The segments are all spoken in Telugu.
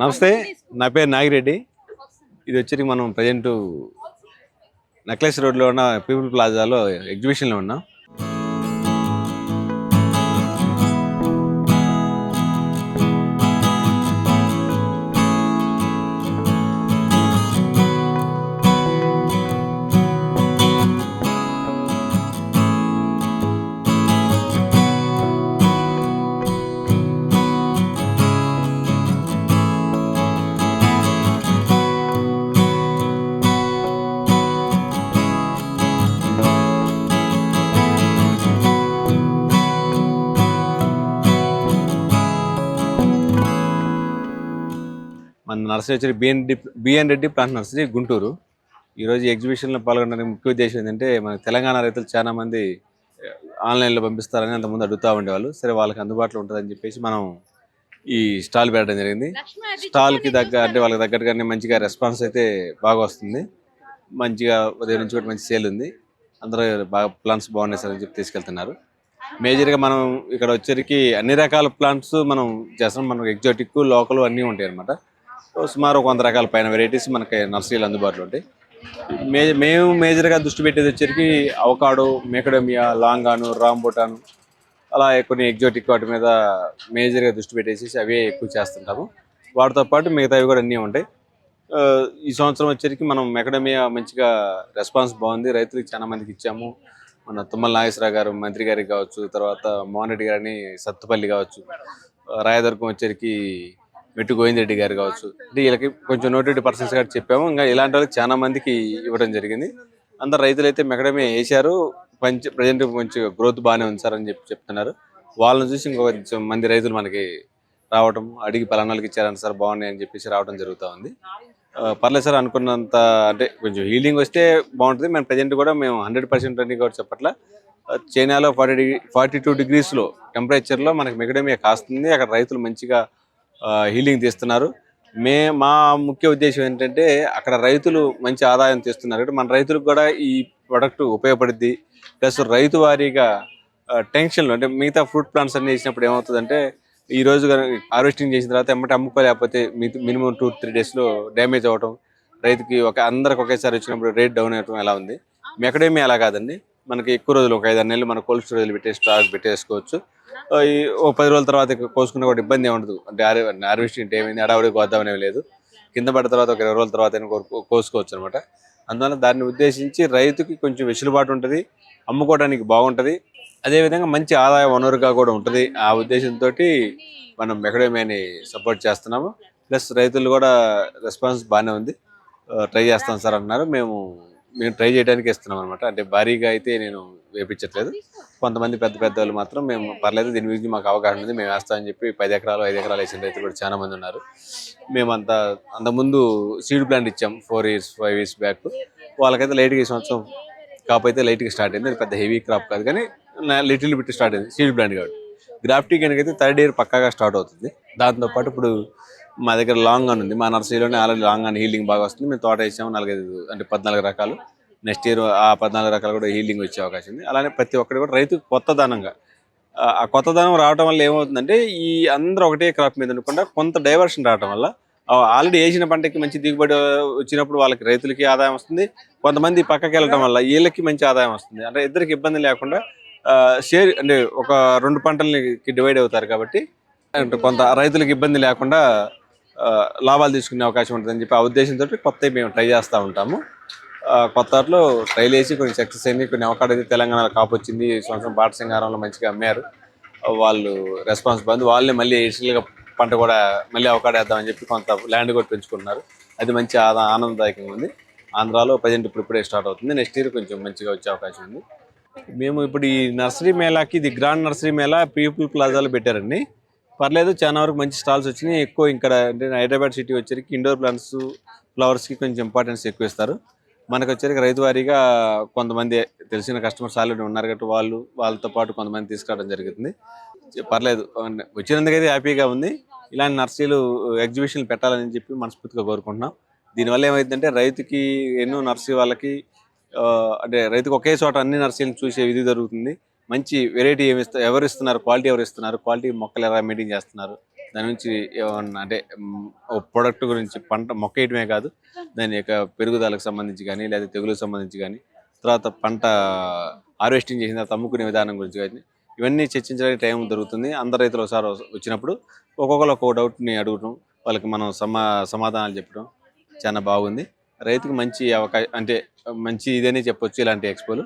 నమస్తే నా పేరు నాగిరెడ్డి. ఇది వచ్చి మనం ప్రజెంట్ నెక్లెస్ రోడ్లో ఉన్న పీపుల్ ప్లాజాలో ఎగ్జిబిషన్లో ఉన్నాం. నర్సరీ వచ్చి B N B N Reddy plant nursery Guntur. ఈరోజు ఎగ్జిబిషన్లో పాల్గొనడానికి ముఖ్య ఉద్దేశం ఏంటంటే మన తెలంగాణ రైతులు చాలా మంది ఆన్లైన్లో పంపిస్తారని అంతకుముందు అడుగుతూ ఉండేవాళ్ళు. సరే వాళ్ళకి అందుబాటులో ఉంటుందని చెప్పేసి మనం ఈ స్టాల్ పెట్టడం జరిగింది. స్టాల్కి దగ్గర అంటే వాళ్ళకి దగ్గరగానే మంచిగా రెస్పాన్స్ అయితే బాగా వస్తుంది. మంచిగా ఉదయం నుంచి కూడా మంచి సేల్ ఉంది. అందరూ బాగా ప్లాంట్స్ బాగున్నాయి సార్ అని చెప్పి తీసుకెళ్తున్నారు. మేజర్గా మనం ఇక్కడ వచ్చేసరికి అన్ని రకాల ప్లాంట్స్ మనం చేస్తాం మనకు ఎగ్జాటిక్ లోకల్ అన్నీ ఉంటాయి అనమాట సుమారు వంద రకాల పైన వెరైటీస్ మనకి నర్సరీలు అందుబాటులో ఉంటాయి. మే మేము మేజర్గా దృష్టి పెట్టేది వచ్చేసరికి అవకాడో మేకడమియా లాంగాను రాంబోటాను అలా కొన్ని ఎగ్జాటిక్ వాటి మీద మేజర్గా దృష్టి పెట్టేసి అవే ఎక్కువ చేస్తుంటాము. వాటితో పాటు మిగతావి కూడా అన్నీ ఉంటాయి. ఈ సంవత్సరం వచ్చేసరికి మనం మెకడమియా మంచిగా రెస్పాన్స్ బాగుంది. రైతులకు చాలా మందికి ఇచ్చాము. మన తుమ్మల నాగేశ్వరరావు గారు మంత్రి గారికి కావచ్చు తర్వాత మోహన్ రెడ్డి గారిని సత్తుపల్లి కావచ్చు రాయదుర్గం వచ్చేసరికి మెట్టు గోవిందరెడ్డి గారు కావచ్చు. అంటే వీళ్ళకి కొంచెం నోటెడ్ పర్సన్స్ గారు చెప్పాము. ఇంకా ఇలాంటి వాళ్ళకి చాలా మందికి ఇవ్వడం జరిగింది. అందరు రైతులు అయితే మెకడమే వేశారు. పంచ ప్రజెంట్ కొంచెం గ్రోత్ బాగానే ఉంది సార్ అని చెప్పి చెప్తున్నారు. వాళ్ళని చూసి ఇంకో కొంచెం మంది రైతులు మనకి రావటం అడిగి పలానాలకు ఇచ్చారని సార్ బాగున్నాయి అని చెప్పేసి రావడం జరుగుతూ ఉంది. పర్లేదు సార్ అనుకున్నంత అంటే కొంచెం హీలింగ్ వస్తే బాగుంటుంది. మేము ప్రజెంట్ కూడా మేము హండ్రెడ్ పర్సెంట్ అని కూడా చెప్పట్ల. చైనాలో ఫార్టీ డిగ్రీ ఫార్టీ టూ డిగ్రీస్లో టెంపరేచర్లో మనకి మెకడమియా కాస్తుంది. అక్కడ రైతులు మంచిగా హీలింగ్ తీస్తున్నారు. మే మా ముఖ్య ఉద్దేశం ఏంటంటే అక్కడ రైతులు మంచి ఆదాయం తీస్తున్నారు. మన రైతులకు కూడా ఈ ప్రొడక్ట్ ఉపయోగపడుద్ది. ప్లస్ రైతు వారీగా టెన్షన్లు అంటే మిగతా ఫ్రూట్ ప్లాంట్స్ అన్ని వేసినప్పుడు ఏమవుతుందంటే ఈ రోజు హార్వెస్టింగ్ చేసిన తర్వాత ఎమ్మటి అమ్ముకోలేకపోతే మినిమం టూ త్రీ డేస్లో డ్యామేజ్ అవ్వటం రైతుకి ఒక అందరికి ఒకేసారి వచ్చినప్పుడు రేట్ డౌన్ అవ్వటం ఎలా ఉంది? మెకడేమీ అలా కాదండి. మనకి ఎక్కువ రోజులు ఒక ఐదు నెలలు మన కోల్డ్ స్టోరేజ్లు పెట్టే స్టాక్ పెట్టేసుకోవచ్చు. ఓ పది రోజుల తర్వాత కోసుకునే కోసుకున్న కూడా ఇబ్బంది ఏమి ఉండదు. అంటే హార్వెస్టింగ్ ఏమైంది అడవుడి గోద్దామని లేదు. కింద పడ్డ తర్వాత ఒక ఇరవై రోజుల తర్వాత కోసుకోవచ్చు అనమాట అందువల్ల దాన్ని ఉద్దేశించి రైతుకి కొంచెం వెసులుబాటు ఉంటుంది అమ్ముకోవడానికి బాగుంటుంది. అదేవిధంగా మంచి ఆదాయ వనరుగా కూడా ఉంటుంది. ఆ ఉద్దేశంతో మనం మెకడమేని సపోర్ట్ చేస్తున్నాము. ప్లస్ రైతులు కూడా రెస్పాన్స్ బాగానే ఉంది. ట్రై చేస్తాం సార్ అన్నారు. మేము మేము ట్రై చేయడానికి ఇస్తున్నాం అనమాట అంటే భారీగా అయితే నేను వేపించట్లేదు. కొంతమంది పెద్ద పెద్ద వాళ్ళు మాత్రం మేము పర్లేదు దీని గురించి మాకు అవగాహన ఉంది మేము వేస్తామని చెప్పి పది ఎకరాలు ఐదు ఎకరాలు వేసిన రైతులు కూడా చాలా మంది ఉన్నారు. మేమంతా అంత అంతకుముందు సీడ్ ప్లాంట్ ఇచ్చాం four years five years back. వాళ్ళకైతే లైట్గా ఈ సంవత్సరం కాప్ అయితే లైట్గా స్టార్ట్ అయింది. అది పెద్ద హెవీ క్రాప్ కాదు కానీ లిటిల్ బిట్ స్టార్ట్ అయింది సీడ్ ప్లాంట్ కాబట్టి. గ్రాఫ్టింగ్ అయితే థర్డ్ ఇయర్ పక్కాగా స్టార్ట్ అవుతుంది. దాంతోపాటు ఇప్పుడు మా దగ్గర లాంగ్ అని ఉంది. మా నర్సరీలోనే ఆల్రెడీ లాంగ్ అని హీలింగ్ బాగా వస్తుంది. మేము తోట వేసాము. నాలుగైదు అంటే పద్నాలుగు రకాలు. నెక్స్ట్ ఇయర్ ఆ పద్నాలుగు రకాలు కూడా హీలింగ్ వచ్చే అవకాశం ఉంది. అలానే ప్రతి ఒక్కటి కూడా రైతు కొత్తదనంగా ఆ- కొత్త కొత్తదనం రావడం వల్ల ఏమవుతుందంటే ఈ అందరూ ఒకటే క్రాప్ మీద ఉండకుండా కొంత డైవర్షన్ రావడం వల్ల ఆల్రెడీ వేసిన పంటకి మంచి దిగుబడి వచ్చినప్పుడు వాళ్ళకి రైతులకి ఆదాయం వస్తుంది. కొంతమంది పక్కకి వెళ్ళడం వల్ల వీళ్ళకి మంచి ఆదాయం వస్తుంది. అంటే ఇద్దరికి ఇబ్బంది లేకుండా షేర్ అంటే ఒక రెండు పంటలకి డివైడ్ అవుతారు కాబట్టి అంటే కొంత రైతులకు ఇబ్బంది లేకుండా లాభాలు తీసుకునే అవకాశం ఉంటుందని చెప్పి ఆ ఉద్దేశంతో కొత్త మేము ట్రై చేస్తూ ఉంటాము. కొత్త వాటిలో ట్రైల్ వేసి కొన్ని సక్సెస్ అయింది కొన్ని అవకాశం అయితే తెలంగాణలో కాపు వచ్చింది సంవత్సరం బాట సింగారంలో మంచిగా అమ్మారు. వాళ్ళు రెస్పాన్స్ బంద్ వాళ్ళే మళ్ళీ ఎడిషనల్గా పంట కూడా మళ్ళీ అవకాడో వేద్దామని చెప్పి కొంత ల్యాండ్ కూడా పెంచుకున్నారు అది మంచి ఆనందదాయకంగా ఉంది. ఆంధ్రాలో ప్రజెంట్ ఇప్పుడు ఇప్పుడే స్టార్ట్ అవుతుంది. నెక్స్ట్ ఇయర్ కొంచెం మంచిగా వచ్చే అవకాశం ఉంది. మేము ఇప్పుడు ఈ నర్సరీ మేళాకి ఇది గ్రాండ్ నర్సరీ మేళా పీపుల్ ప్లాజాలో పెట్టారండి. పర్లేదు చాలా వరకు మంచి స్టాల్స్ వచ్చినాయి. ఎక్కువ ఇక్కడ అంటే హైదరాబాద్ సిటీ వచ్చరికి ఇండోర్ ప్లాంట్స్ ఫ్లవర్స్కి కొంచెం ఇంపార్టెన్స్ ఎక్కువ ఇస్తారు మనకు వచ్చరికి రైతు వారీగా కొంతమంది తెలిసిన కస్టమర్స్ ఆల్రెడీ ఉన్నారు కాబట్టి వాళ్ళు వాళ్ళతో పాటు కొంతమంది తీసుకురావడం జరుగుతుంది. పర్లేదు వచ్చినందుకైతే హ్యాపీగా ఉంది. ఇలాంటి నర్సరీలు ఎగ్జిబిషన్లు పెట్టాలని చెప్పి మనస్ఫూర్తిగా కోరుకుంటున్నాం. దీనివల్ల ఏమైందంటే రైతుకి ఎన్నో నర్సరీ వాళ్ళకి అంటే రైతుకు ఒకే చోట అన్ని నర్సరీలు చూసే విధి జరుగుతుంది. మంచి వెరైటీ ఏమి ఇస్తారు ఎవరు ఇస్తున్నారు క్వాలిటీ ఎవరు ఇస్తున్నారు క్వాలిటీ మొక్కలు ఎలా మెయింటైన్ చేస్తున్నారు దాని నుంచి ఏమన్నా అంటే ఓ ప్రొడక్ట్ గురించి పంట మొక్క వేయటమే కాదు దాని యొక్క పెరుగుదలకు సంబంధించి కానీ లేదా తెగులకు సంబంధించి కానీ తర్వాత పంట హార్వెస్టింగ్ చేసిన తర్వాత అమ్ముకునే విధానం గురించి కానీ ఇవన్నీ చర్చించడానికి టైం దొరుకుతుంది. అందరు రైతులు ఒకసారి వచ్చినప్పుడు ఒక్కొక్కరు ఒక్కొక్క డౌట్ని అడగటం వాళ్ళకి మనం సమా సమాధానాలు చెప్పడం చాలా బాగుంది. రైతుకు మంచి అవకాశం అంటే మంచి ఇదనే చెప్పొచ్చు ఇలాంటి ఎక్స్పోలు.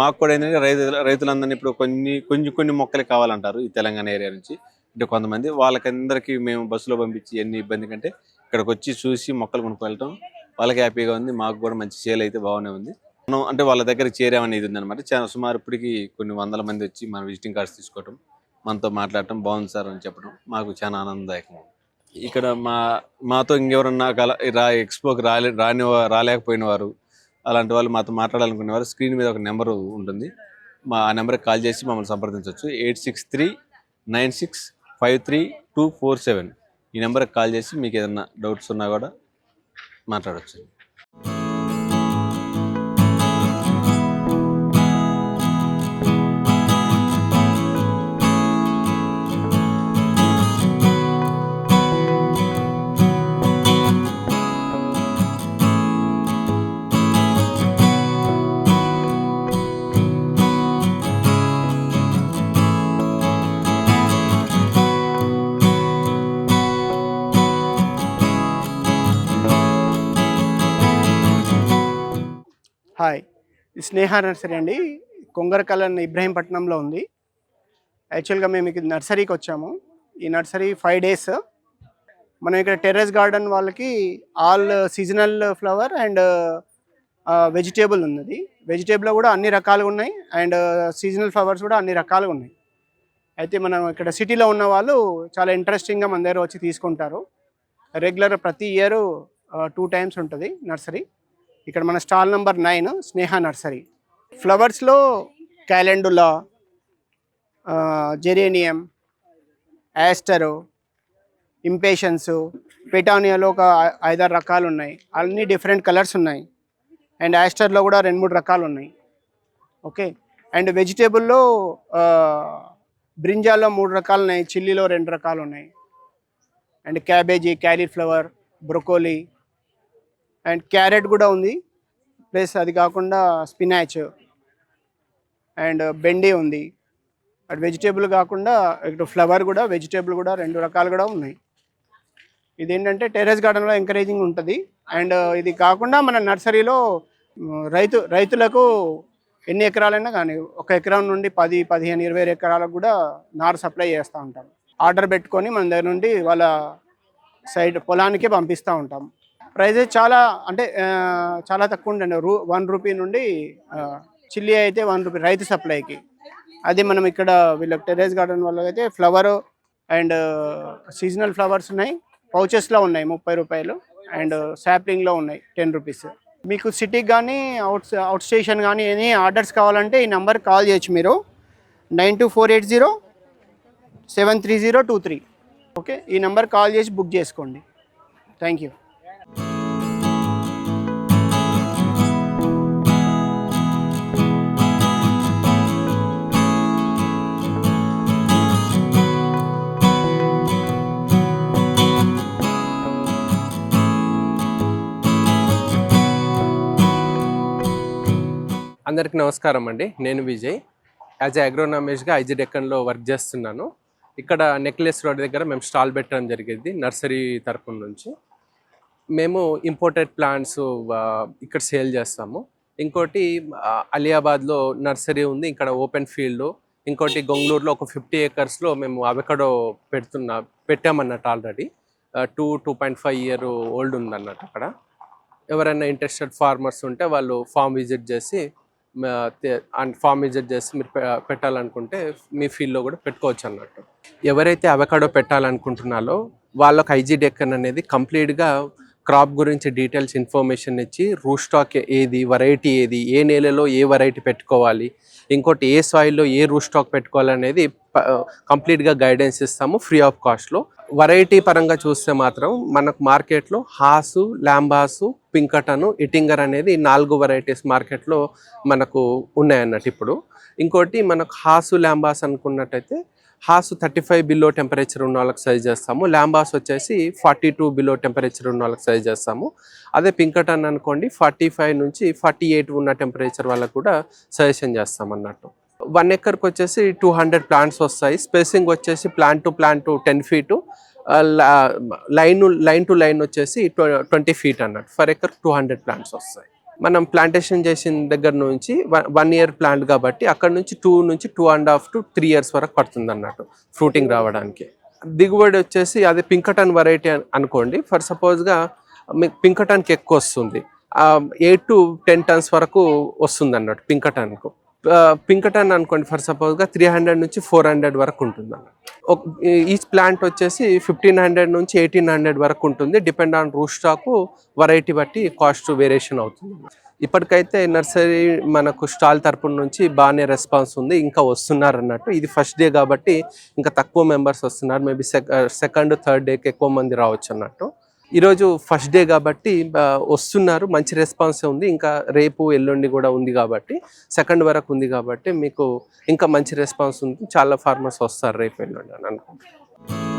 మాకు కూడా ఏంటంటే రైతు రైతులందరినీ ఇప్పుడు కొన్ని కొన్ని కొన్ని మొక్కలు కావాలంటారు ఈ తెలంగాణ ఏరియా నుంచి. అంటే కొంతమంది వాళ్ళకందరికీ మేము బస్సులో పంపించి ఎన్ని ఇబ్బంది కంటే ఇక్కడికి వచ్చి చూసి మొక్కలు కొనుక్కోవటం వాళ్ళకి హ్యాపీగా ఉంది. మాకు కూడా మంచి సేల్ అయితే బాగానే ఉంది. మనం అంటే వాళ్ళ దగ్గర చేరామని ఇది ఉందన్నమాట. చాలా సుమారు ఇప్పటికి కొన్ని వందల మంది వచ్చి మన విజిటింగ్ కార్డ్స్ తీసుకోవటం మనతో మాట్లాడటం బాగుంది సార్ అని చెప్పడం మాకు చాలా ఆనందదాయకం ఇక్కడ మా మాతో ఇంకెవరన్నా కల రా ఎక్స్పోకి రాలే రాని రాలేకపోయిన వారు అలాంటి వాళ్ళు మాతో మాట్లాడాలనుకునే వారు స్క్రీన్ మీద ఒక నెంబర్ ఉంటుంది. మా ఆ నెంబర్కి కాల్ చేసి మమ్మల్ని సంప్రదించవచ్చు eight six three nine six five three two four seven. ఈ నెంబర్కి కాల్ చేసి మీకు ఏదైనా డౌట్స్ ఉన్నా కూడా మాట్లాడవచ్చు హాయ్. స్నేహ నర్సరీ అండి. కొంగరకలన్ ఇబ్రహీంపట్నంలో ఉంది. యాక్చువల్గా మేము ఇక్కడ నర్సరీకి వచ్చాము. ఈ నర్సరీ ఫైవ్ డేస్. మనం ఇక్కడ టెర్రస్ గార్డెన్ వాళ్ళకి all seasonal flower and vegetable ఉన్నది. వెజిటేబుల్ కూడా అన్ని రకాలుగా ఉన్నాయి అండ్ సీజనల్ ఫ్లవర్స్ కూడా అన్ని రకాలుగా ఉన్నాయి. అయితే మనం ఇక్కడ సిటీలో ఉన్న వాళ్ళు చాలా ఇంట్రెస్టింగ్గా మన దగ్గర వచ్చి తీసుకుంటారు. రెగ్యులర్ ప్రతి ఇయర్ టూ టైమ్స్ ఉంటుంది నర్సరీ. ఇక్కడ మన stall number nine Sneha nursery. ఫ్లవర్స్లో calendula geranium aster impatiens పెటానియాలో ఒక ఐదారు రకాలు ఉన్నాయి అన్ని డిఫరెంట్ కలర్స్ ఉన్నాయి. అండ్ యాస్టర్లో కూడా రెండు మూడు రకాలు ఉన్నాయి ఓకే? అండ్ వెజిటేబుల్లో బ్రింజాల్లో మూడు రకాలు ఉన్నాయి చిల్లీలో రెండు రకాలు ఉన్నాయి and cabbage cauliflower broccoli and carrot కూడా ఉంది. ప్లస్ అది కాకుండా స్పినాచ్ అండ్ బెండి ఉంది. అటు వెజిటేబుల్ కాకుండా ఇటు ఫ్లవర్ కూడా వెజిటేబుల్ కూడా రెండు రకాలు కూడా ఉన్నాయి. ఇదేంటంటే టెర్రస్ గార్డెన్లో ఎంకరేజింగ్ ఉంటుంది. అండ్ ఇది కాకుండా మన నర్సరీలో రైతు రైతులకు ఎన్ని ఎకరాలైనా కానీ ఒక ఎకరం నుండి పది పదిహేను ఇరవై ఎకరాలకు కూడా నారు సప్లై చేస్తూ ఉంటాం. ఆర్డర్ పెట్టుకొని మన దగ్గర నుండి వాళ్ళ సైడ్ పొలానికే పంపిస్తూ ఉంటాం. ప్రైజెస్ చాలా అంటే చాలా తక్కువ ఉండండి రూ వన్ రూపీ నుండి చిల్లీ అయితే వన్ రూపీ రైతు సప్లైకి. అది మనం ఇక్కడ వీళ్ళ టెర్రస్ గార్డెన్ వాళ్ళకి అయితే ఫ్లవర్ అండ్ సీజనల్ ఫ్లవర్స్ ఉన్నాయి. పౌచెస్లో ఉన్నాయి ముప్పై రూపాయలు అండ్ శాప్లింగ్లో ఉన్నాయి టెన్ రూపీస్. మీకు సిటీకి కానీ అవుట్ అవుట్ స్టేషన్ కానీ ఎనీ ఆర్డర్స్ కావాలంటే ఈ నెంబర్ కాల్ చేయొచ్చు మీరు. Nine two four eight zero seven three zero two three. Okay? ఈ నెంబర్ కాల్ చేసి బుక్ చేసుకోండి. Thank you. అందరికీ నమస్కారం అండి. నేను విజయ్. యాజ్ అగ్రోనామిస్ట్గా ఐజీ డెక్కన్లో వర్క్ చేస్తున్నాను. ఇక్కడ నెక్లెస్ రోడ్ దగ్గర మేము స్టాల్ పెట్టడం జరిగింది నర్సరీ తరపున నుంచి. మేము ఇంపోర్టెడ్ ప్లాంట్స్ ఇక్కడ సేల్ చేస్తాము. ఇంకోటి అలియాబాద్లో నర్సరీ ఉంది. ఇక్కడ ఓపెన్ ఫీల్డ్ ఇంకోటి గొంగళూరులో ఒక ఫిఫ్టీ ఏకర్స్లో మేము అవెకడో పెడుతున్నా పెట్టామన్నట్టు already two two point five year old ఉందన్నట్టు అక్కడ. ఎవరైనా ఇంట్రెస్టెడ్ ఫార్మర్స్ ఉంటే వాళ్ళు ఫామ్ విజిట్ చేసి అండ్ ఫామ్ విజిట్ చేసి మీరు పె- పెట్టాలనుకుంటే మీ ఫీల్డ్లో కూడా పెట్టుకోవచ్చు అన్నట్టు. ఎవరైతే అవకాడో పెట్టాలనుకుంటున్నారో వాళ్ళకి ఐజీ డెక్కన్ అనేది కంప్లీట్గా క్రాప్ గురించి డీటెయిల్స్ ఇన్ఫర్మేషన్ ఇచ్చి రూ స్టాక్ ఏది వెరైటీ ఏది ఏ నేలలో ఏ వెరైటీ పెట్టుకోవాలి ఇంకోటి ఏ సాయిల్లో ఏ రూ స్టాక్ పెట్టుకోవాలనేది కంప్లీట్గా గైడెన్స్ ఇస్తాము ఫ్రీ ఆఫ్ కాస్ట్లో. వెరైటీ పరంగా చూస్తే మాత్రం మనకు మార్కెట్లో హాసు ల్యాంబాసు పింకటను ఇటింగర్ అనేది నాలుగు వెరైటీస్ మార్కెట్లో మనకు ఉన్నాయన్నట్టు ఇప్పుడు. ఇంకోటి మనకు Hass ల్యాంబాస్ అనుకున్నట్టయితే Hass thirty five below temperature ఉన్న వాళ్ళకి సైజ్ చేస్తాము. ల్యాంబాస్ వచ్చేసి ఫార్టీ టూ బిలో టెంపరేచర్ ఉన్న వాళ్ళకి సైజ్ చేస్తాము. అదే పింకటన్ అనుకోండి ఫార్టీ ఫైవ్ నుంచి ఫార్టీ ఎయిట్ ఉన్న టెంపరేచర్ వాళ్ళకు కూడా సజెషన్ చేస్తాం అన్నట్టు వన్ ఎకర్కి వచ్చేసి టూ హండ్రెడ్ ప్లాంట్స్ వస్తాయి. స్పేసింగ్ వచ్చేసి plant to plant ten feet. Line line to line వచ్చేసి ట్వంటీ ఫీట్ అన్నట్టు. Per acre two hundred plants వస్తాయి. మనం ప్లాంటేషన్ చేసిన దగ్గర నుంచి వన్ ఇయర్ ప్లాంట్ కాబట్టి అక్కడ నుంచి టూ నుంచి two and half to three years వరకు పడుతుంది అన్నట్టు ఫ్రూటింగ్ రావడానికి. దిగుబడి వచ్చేసి అది పింకటన్ వెరైటీ అనుకోండి. ఫర్ సపోజ్గా మీకు పింకటన్కి ఎక్కువ వస్తుంది. ఎయిట్ టు టెన్ టన్స్ వరకు వస్తుంది అన్నట్టు పింకటన్కు. పింకటన్ అనుకోండి ఫర్ సపోజ్గా త్రీ హండ్రెడ్ నుంచి ఫోర్ హండ్రెడ్ వరకు ఉంటుంది అన్నట్టు. ఈచ్ ప్లాంట్ వచ్చేసి ఫిఫ్టీన్ హండ్రెడ్ నుంచి ఎయిటీన్ హండ్రెడ్ వరకు ఉంటుంది depend on rootstock variety బట్టి కాస్ట్ వేరియేషన్ అవుతుంది ఇప్పటికైతే నర్సరీ మనకు స్టాల్ తరపున నుంచి బాగానే రెస్పాన్స్ ఉంది ఇంకా వస్తున్నారు అన్నట్టు. ఇది ఫస్ట్ డే కాబట్టి ఇంకా తక్కువ మెంబర్స్ వస్తున్నారు మేబీ సెకండ్ థర్డ్ డేకి ఎక్కువ మంది రావచ్చు అన్నట్టు. ఈరోజు ఫస్ట్ డే కాబట్టి వస్తున్నారు మంచి రెస్పాన్స్ ఉంది. ఇంకా రేపు ఎల్లుండి కూడా ఉంది కాబట్టి సెకండ్ వరకు ఉంది కాబట్టి మీకు ఇంకా మంచి రెస్పాన్స్ ఉంది. చాలా ఫార్మర్స్ వస్తారు రేపు ఎల్లుండి అని అనుకుంటున్నాను.